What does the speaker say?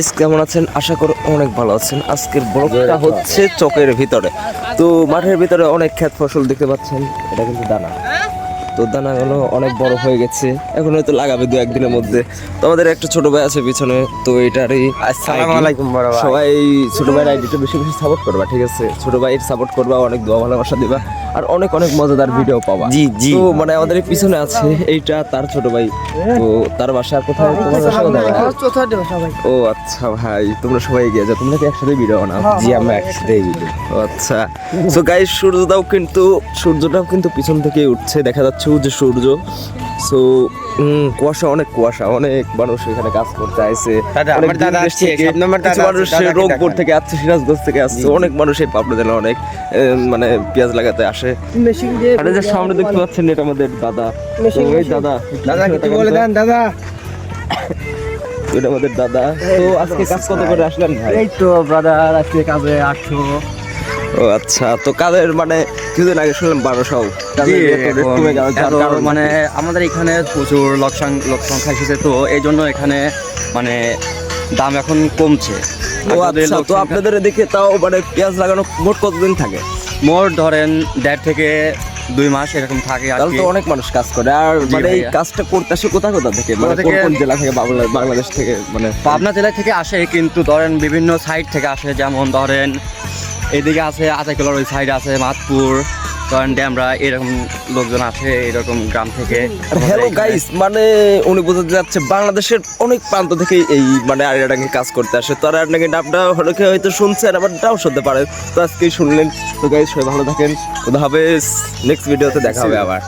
Guys কেমন আছেন? আশা করি অনেক ভালো আছেন। আজকের ব্লগটা হচ্ছে চকের ভিতরে। তো মাঠের ভিতরে অনেক ক্ষেত ফসল দেখতে পাচ্ছেন। এটা কিন্তু দানা। তো দানাগুলো অনেক বড় হয়ে গেছে। এখন হয়তো লাগাবে দু একদিনের মধ্যে। তো আমাদের একটা ছোট ভাই আছে পিছনে। তো এটারই সবাই ছোট ভাইয়ের আইডিটা বেশি বেশি সাপোর্ট করবা ঠিক আছে? ছোট ভাইয়ের সাপোর্ট করবা অনেক দোয়া ভালোবাসা দিবা। আর অনেক অনেক মজাদার ভিডিও পাবা। জি, জি। তো মানে আমাদের পিছনে আছে এইটা তার ছোট ভাই। তো তার বাসা কোথায়? তোমার বাসা কোথায় ও আচ্ছা ভাই তোমরা সবাই এগিয়ে যাও তোমরা কি একসাথে ভিডিও বানাও? জি আমরা একসাথে ভিডিও ও আচ্ছা। সো গাইস সূর্যটাও কিন্তু সূর্যটাও কিন্তু পিছন থেকে উঠছে দেখা যাচ্ছে যে সূর্য। সো কুয়াশা অনেক কুয়াশা অনেক মানুষ এখানে কাজ করতে আসছে আসছে, থেকে, রংপুর আসছে সিরাজগঞ্জ থেকে আসছে অনেক মানুষ এই পাবনা জেলা অনেক মানে পেঁয়াজ লাগাতে আসে। আর যে সামনে দেখতে পাচ্ছেন এটা আমাদের দাদা। এই দাদা দাদা কিছু বলে দেন দাদা। এটা আমাদের দাদা। তো আজকে কাজ কত করে আসলেন ভাই? এই তো ব্রাদার আজকে কাজে আটশো। ও আচ্ছা তো কাদের মানে কিছুদিন আগে শুনলাম বারোশো। মানে আমাদের এখানে প্রচুর লোক সং- লোক সংখ্যা এসেছে তো এই জন্য এখানে মানে দাম এখন কমছে। ও আচ্ছা তো আপনাদের দেখে তাও মানে পেঁয়াজ লাগানো মোট কতদিন থাকে? মোট ধরেন দেড় থেকে দুই মাস এরকম থাকে আর তাহলে তো অনেক মানুষ কাজ করে আর মানে এই কাজটা করতে আসে কোথা কোথা থেকে? মানে কোন কোন জেলা থেকে? বাংলাদেশ থেকে মানে পাবনা জেলা থেকে আসে কিন্তু ধরেন বিভিন্ন সাইড থেকে আসে যেমন ধরেন এদিকে আছে আচাকিলোর ওই সাইড আছে মাতপুর। কারণ ড্যামরা এরকম লোকজন আছে এরকম গ্রাম থেকে। হ্যালো গাইস মানে উনি বোঝাতে যাচ্ছে বাংলাদেশের অনেক প্রান্ত থেকে এই মানে আরিয়াডাঙ্গে কাজ করতে আসে। তো আরিয়াডাঙ্গে ডাবটা হয়তো হয়তো শুনছেন আবার নাও শুনতে পারেন। তো আজকেই শুনলেন। তো গাইস সবাই ভালো থাকেন। তো হাফেজ। নেক্সট ভিডিওতে দেখা হবে আবার।